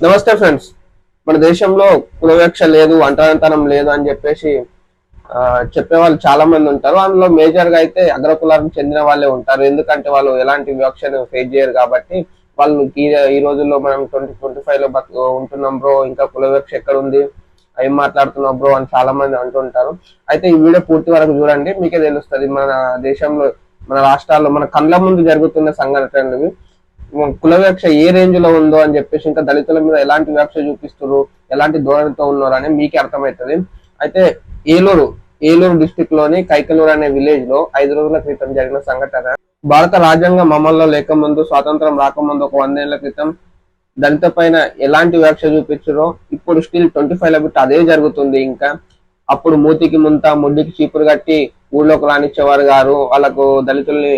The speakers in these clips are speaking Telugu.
నమస్తే ఫ్రెండ్స్. మన దేశంలో కులవేక్ష లేదు అంటరంతనం లేదు అని చెప్పేసి ఆ, చెప్పే వాళ్ళు చాలా మంది ఉంటారు. అందులో మేజర్గా అయితే అగ్రకులానికి చెందిన వాళ్ళే ఉంటారు. ఎందుకంటే వాళ్ళు ఎలాంటి వివక్షను ఫేస్ చేయరు కాబట్టి వాళ్ళు ఈ ఈ రోజుల్లో మనం ట్వంటీ ట్వంటీ ఫైవ్లో బతు ఉంటున్నాం బ్రో. ఇంకా కులవేక్ష ఎక్కడ ఉంది ఏం మాట్లాడుతున్నాం బ్రో అని చాలా మంది అంటుంటారు. అయితే ఈ వీడియో పూర్తి వరకు చూడండి. మీకే తెలుస్తుంది మన దేశంలో మన రాష్ట్రాల్లో మన కళ్ళ ముందు జరుగుతున్న సంఘటనలు కుల వివక్ష ఏ రేంజ్లో ఉందో అని చెప్పేసి ఇంకా దళితుల మీద ఎలాంటి వివక్ష చూపిస్తున్నారు ఎలాంటి ధోరణితో ఉన్నారు అని మీకే అర్థమవుతుంది అయితే ఏలూరు ఏలూరు డిస్టిక్లోని కైకలూరు అనే విలేజ్లో ఐదు రోజుల క్రితం జరిగిన సంఘటన. భారత రాజ్యాంగం అమల్లో లేకముందు స్వాతంత్రం రాకముందు ఒక వందేళ్ళ క్రితం దళిత పైన ఎలాంటి వివక్ష చూపించారో ఇప్పుడు స్టిల్ ట్వంటీ ఫైవ్లో అదే జరుగుతుంది ఇంకా. అప్పుడు మూతికి ముంత ముడ్డికి చీపురు కట్టి ఊళ్ళోకి రానిచ్చేవారు గారు వాళ్ళకు దళితుల్ని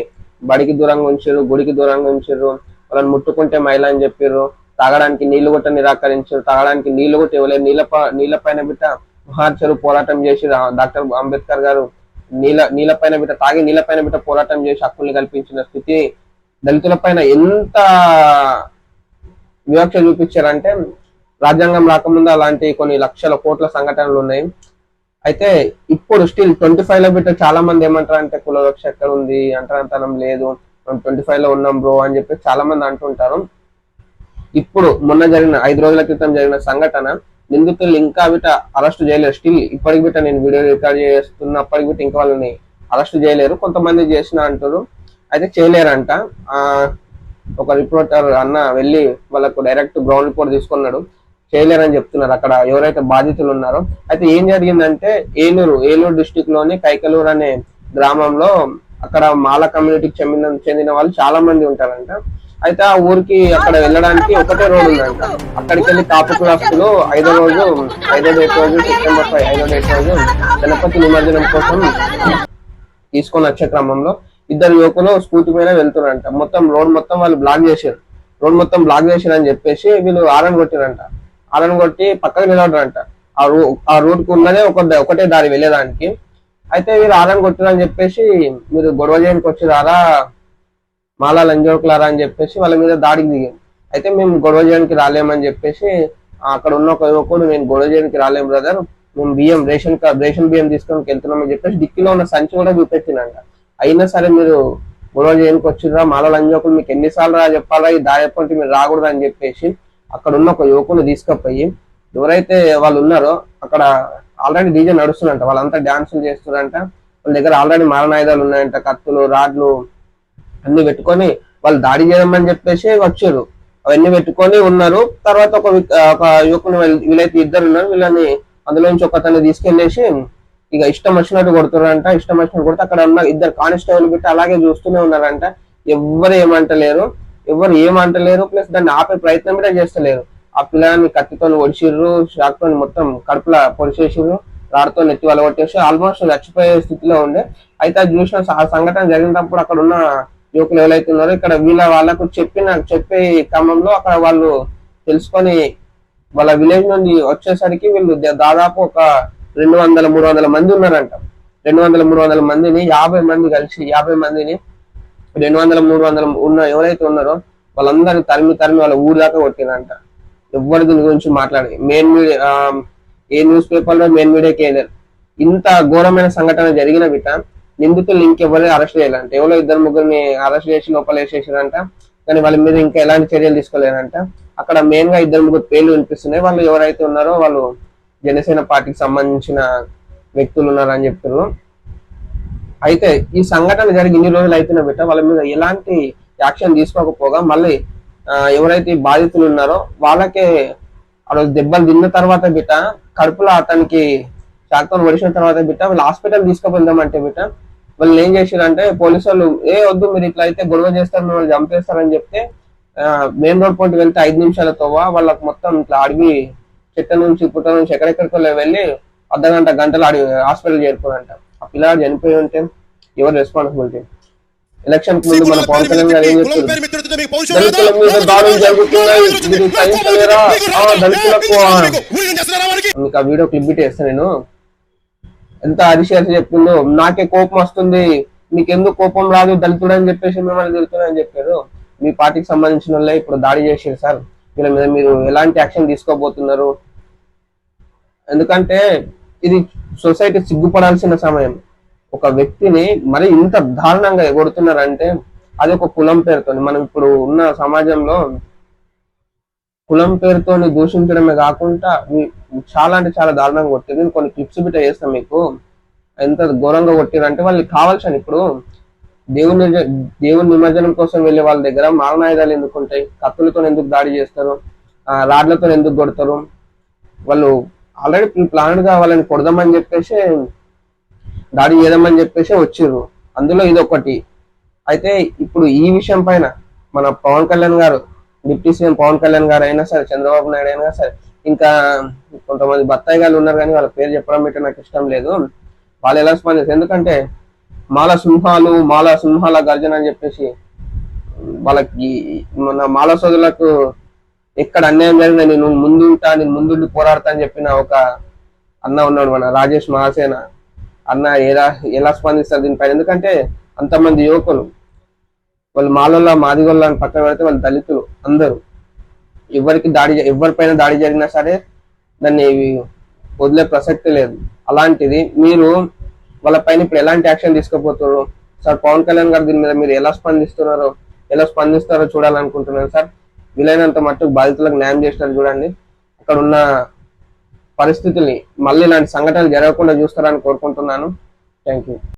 బడికి దూరంగా ఉంచారు గుడికి దూరంగా ఉంచారు వాళ్ళని ముట్టుకుంటే మహిళ అని చెప్పారు తాగడానికి నీళ్ళు కూడా నిరాకరించారు. తాగడానికి నీళ్ళు కూడా ఇవ్వలేదు నీళ్ళ ప- నీళ్ళ పైన బిట్ట మహార్చరు పోరాటం చేసి డాక్టర్ అంబేద్కర్ గారు నీళ్ళ నీళ్ళ పైన బిడ్డ తాగి నీళ్ళ పైన బిట్ట పోరాటం చేసి హక్కుల్ని కల్పించిన స్థితి దళితుల పైన ఎంత వివక్ష చూపించారంటే రాజ్యాంగం రాకముందు అలాంటి కొన్ని లక్షల కోట్ల సంఘటనలు ఉన్నాయి. అయితే ఇప్పుడు స్టిల్ ట్వంటీ ఫైవ్లో బిట్ట చాలా మంది ఏమంటారు అంటే కుల రక్ష ఎక్కడ ఉంది? అంటరంతనం లేదు. మనం ట్వంటీ ఫైవ్లో ఉన్నాం బ్రో అని చెప్పి చాలా మంది అంటుంటారు. ఇప్పుడు మొన్న జరిగిన ఐదు రోజుల క్రితం జరిగిన సంఘటన నిందితులు ఇంకా బిట అరెస్ట్ చేయలేరు స్టిల్ ఇప్పటికి బిట్ట నేను వీడియో రికార్డ్ చేస్తున్నప్పటికి బిట్ట ఇంకా వాళ్ళని అరెస్ట్ చేయలేరు. కొంతమంది చేసిన అంటారు అయితే చేయలేరంట. ఆ ఒక రిపోర్టర్ అన్న వెళ్ళి వాళ్ళకు డైరెక్ట్ గ్రౌండ్ రిపోర్ట్ తీసుకున్నాడు. చేయలేరని చెప్తున్నారు అక్కడ ఎవరైతే బాధితులు ఉన్నారో. అయితే ఏం జరిగిందంటే ఏలూరు ఏలూరు డిస్టిక్లోని కైకలూరు అనే గ్రామంలో అక్కడ మాల కమ్యూనిటీకి చెందిన చెందిన వాళ్ళు చాలా మంది ఉంటారంట. అయితే ఆ ఊరికి అక్కడ వెళ్ళడానికి ఒకటే రోడ్ ఉందంట. అక్కడికి వెళ్ళి కాపు కులస్తులు ఐదో రోజు ఐదో డేట్ రోజు సెప్టెంబర్ ఫైవ్ ఐదో డేట్ రోజు గణపతి నిమజ్జనం కోసం తీసుకొని వచ్చే క్రమంలో ఇద్దరు యువకులు స్కూటీ మీద వెళ్తున్నారంట. మొత్తం రోడ్ మొత్తం వాళ్ళు బ్లాక్ చేశారు. రోడ్ మొత్తం బ్లాక్ చేశారు అని చెప్పేసి వీళ్ళు ఆరన్ కొట్టిరంట. ఆరన్ కొట్టి పక్కకు నిలబడరంట ఆ రూ ఆ రూట్కు ఉన్నదే ఒక ఒకటే దారి వెళ్ళేదానికి. అయితే మీరు ఆరన్ కొట్టారని చెప్పేసి మీరు గొడవ చేయడానికి వచ్చిరారా మాలా లంజోకులారా అని చెప్పేసి వాళ్ళ మీద దాడికి దిగాం. అయితే మేము గొడవ చేయడానికి రాలేమని చెప్పేసి అక్కడ ఉన్న ఒక యువకుడు నేను గొడవ చేయడానికి రాలేము బ్రదర్. మేము బియ్యం రేషన్ రేషన్ బియ్యం తీసుకొని వెళ్తున్నామని చెప్పేసి డిక్కీలో ఉన్న సంచి కూడా చూపెట్టినంట అయినా సరే మీరు గొడవ చేయడానికి వచ్చిర్రా మాల లంజోకులు మీకు ఎన్నిసార్లు రా చెప్పాలా? ఈ దాడి ఎప్పటి మీరు రాకూడదు? అని చెప్పేసి అక్కడ ఉన్న ఒక యువకుని తీసుకుపోయి ఎవరైతే వాళ్ళు ఉన్నారో అక్కడ ఆల్రెడీ డీజే నడుస్తుందంట వాళ్ళంతా డాన్సులు చేస్తున్నారంట వాళ్ళ దగ్గర ఆల్రెడీ మారణాయుధాలు ఉన్నాయంట కత్తులు రాడ్లు అన్ని పెట్టుకొని వాళ్ళు దాడి చేయమని చెప్పేసి వచ్చారు. అవన్నీ పెట్టుకొని ఉన్నారు. తర్వాత ఒక ఒక యువకుని వీళ్ళైతే ఇద్దరు ఉన్నారు. వీళ్ళని అందులో నుంచి ఒకతను తీసుకెళ్ళేసి ఇక ఇష్టం వచ్చినట్టు కొడుతున్నారంట. ఇష్టం వచ్చినట్టు కొడితే అక్కడ ఉన్న ఇద్దరు కానిస్టేబుల్ పెట్టి అలాగే చూస్తూనే ఉన్నారంట. ఎవ్వరు ఏమంటలేరు. ఎవరు ఏమంటలేరు. ప్లస్ దాన్ని ఆపే ప్రయత్నం కూడా చేస్తలేరు. ఆ పిల్లని కత్తితో ఒడిచిర్రు షాక్తో మొత్తం కడుపులో పొడిచేసిర్రు రాడుతో నెత్తి వలగొట్టేసి ఆల్మోస్ట్ చచ్చిపోయే స్థితిలో ఉండే. అయితే అది చూసిన ఆ సంఘటన జరిగినప్పుడు అక్కడ ఉన్న యువకులు ఎవరైతే ఉన్నారో ఇక్కడ వీళ్ళ వాళ్ళకు చెప్పిన చెప్పే క్రమంలో అక్కడ వాళ్ళు తెలుసుకొని వాళ్ళ విలేజ్ నుండి వచ్చేసరికి వీళ్ళు దాదాపు ఒక రెండు వందల మూడు వందల మంది ఉన్నారంట. రెండు వందల మూడు వందల మందిని యాభై మంది కలిసి యాభై మందిని రెండు వందల మూడు వందల ఉన్న ఎవరైతే ఉన్నారో వాళ్ళందరినీ తరిమి తరిమి వాళ్ళ ఊరు దాకా కొట్టినంట ఎవ్వరి దీని గురించి మాట్లాడి మెయిన్ మీడియా ఏ న్యూస్ పేపర్లో మెయిన్ మీడియాకి వెళ్ళారు ఇంత ఘోరమైన సంఘటన జరిగిన బిట నిందితులు ఇంకెవరు అరెస్ట్ చేయాలంట ఎవరో ఇద్దరు ముగ్గురిని అరెస్ట్ చేసి లోపల వేసేసారంట. కానీ వాళ్ళ మీద ఇంకా ఎలాంటి చర్యలు తీసుకోలేరంట. అక్కడ మెయిన్గా ఇద్దరు ముగ్గురు పేర్లు వినిపిస్తున్నాయి. వాళ్ళు ఎవరైతే ఉన్నారో వాళ్ళు జనసేన పార్టీకి సంబంధించిన వ్యక్తులు ఉన్నారని చెప్తున్నారు. అయితే ఈ సంఘటన జరిగి ఇన్ని రోజులు అయితున్న బిడ్డ వాళ్ళ మీద ఎలాంటి యాక్షన్ తీసుకోకపోగా మళ్ళీ ఎవరైతే బాధితులు ఉన్నారో వాళ్ళకే ఆ రోజు దెబ్బలు తిన్న తర్వాత బిడ్డ కడుపులో అతనికి చాకుతో పడిచిన తర్వాత బిడ్డ వాళ్ళు హాస్పిటల్ తీసుకుపోదామంటే బిడ్డ వాళ్ళు ఏం చేసారంటే పోలీసు వాళ్ళు ఏ వద్దు మీరు ఇట్లా అయితే గొడవ చేస్తారు మిమ్మల్ని చంపేస్తారని చెప్తే మెయిన్ రోడ్ పాయింట్ వెళ్తే ఐదు నిమిషాలతో వాళ్ళకి మొత్తం ఇట్లా అడిగి చెట్ల నుంచి పుట్ట నుంచి ఎక్కడెక్కడికో వెళ్ళి అర్ధ గంట గంటలు అడిగి హాస్పిటల్ చేరుకోరంట. ఆ పిల్లలు చనిపోయి ఉంటే ఎవరు రెస్పాన్సిబిలిటీ ఎలక్షన్ ముందు మన పవన్ కళ్యాణ్ గారు ఏం పౌరుషం దళితుల రాదా? మీద దాడులు జరుగుతున్నాయి. మీరు సహించలేరా దళితులకు మీకు ఆ వీడియో క్లిప్ వేస్తాను నేను. ఎంత అరిచేసి చెప్పిందో నాకే కోపం వస్తుంది. మీకు ఎందుకు కోపం రాదు? దళితుడు అని చెప్పేసి మిమ్మల్ని అని చెప్పారు. మీ పార్టీకి సంబంధించిన వాళ్ళే ఇప్పుడు దాడి చేసారు సార్. వీళ్ళ మీద మీరు ఎలాంటి యాక్షన్ తీసుకోబోతున్నారు? ఎందుకంటే ఇది సొసైటీ సిగ్గుపడాల్సిన సమయం. ఒక వ్యక్తిని మరి ఇంత దారుణంగా ఎగొడుతున్నారంటే అది ఒక కులం పేరుతో మనం ఇప్పుడు ఉన్న సమాజంలో కులం పేరుతో దూషించడమే కాకుండా చాలా అంటే చాలా దారుణంగా కొట్టింది నేను కొన్ని క్లిప్స్ బిట్ట చేస్తాం మీకు. ఎంత ఘోరంగా కొట్టిరంటే వాళ్ళకి కావాల్సిన ఇప్పుడు దేవుని దేవుని నిమజ్జనం కోసం వెళ్ళే వాళ్ళ దగ్గర మారణాయుధాలు ఎందుకు ఉంటాయి? కత్తులతో ఎందుకు దాడి చేస్తారు? ఆ, రాడ్లతో ఎందుకు కొడతారు? వాళ్ళు ఆల్రెడీ ప్లాన్గా వాళ్ళని కొడదామని చెప్పేసి దాడి చేద్దామని చెప్పేసి వచ్చిర్రు. అందులో ఇది ఒకటి అయితే ఇప్పుడు ఈ విషయం పైన మన పవన్ కళ్యాణ్ గారు డిప్యూటీ సీఎం పవన్ కళ్యాణ్ గారు అయినా సరే చంద్రబాబు నాయుడు అయినా సరే ఇంకా కొంతమంది బత్తాయి గారు ఉన్నారు కానీ వాళ్ళ పేరు చెప్పడం అయితే నాకు ఇష్టం లేదు. వాళ్ళు ఎలా స్పందిస్తారు ఎందుకంటే మాల సింహాలు మాల సింహాల గర్జన అని చెప్పేసి వాళ్ళకి మన మాల సోదరులకు ఎక్కడ అన్యాయం జరిగినా నేను ముందుంటా నేను ముందుండి పోరాడతా అని చెప్పిన ఒక అన్న ఉన్నాడు మన రాజేష్ మహాసేన. అన్న ఎలా ఎలా స్పందిస్తారు దీనిపైన? ఎందుకంటే అంతమంది యువకులు వాళ్ళు మాలల్ల మాదిగొల్ల అని పక్కన పెడితే వాళ్ళు దళితులు అందరూ. ఎవరికి దాడి ఎవరిపైన దాడి జరిగినా సరే దాన్ని వదిలే ప్రసక్తి లేదు. అలాంటిది మీరు వాళ్ళ పైన ఇప్పుడు ఎలాంటి యాక్షన్ తీసుకోపోతున్నారు సార్ పవన్ కళ్యాణ్ గారు దీని మీద మీరు ఎలా స్పందిస్తున్నారో? ఎలా స్పందిస్తారో చూడాలనుకుంటున్నాను సార్. వీలైనంత మట్టుకు బాధితులకు న్యాయం చేసినారు చూడండి. అక్కడ ఉన్న పరిస్థితుల్ని మళ్ళీ ఇలాంటి సంఘటనలు జరగకుండా చూస్తారని కోరుకుంటున్నాను. Thank you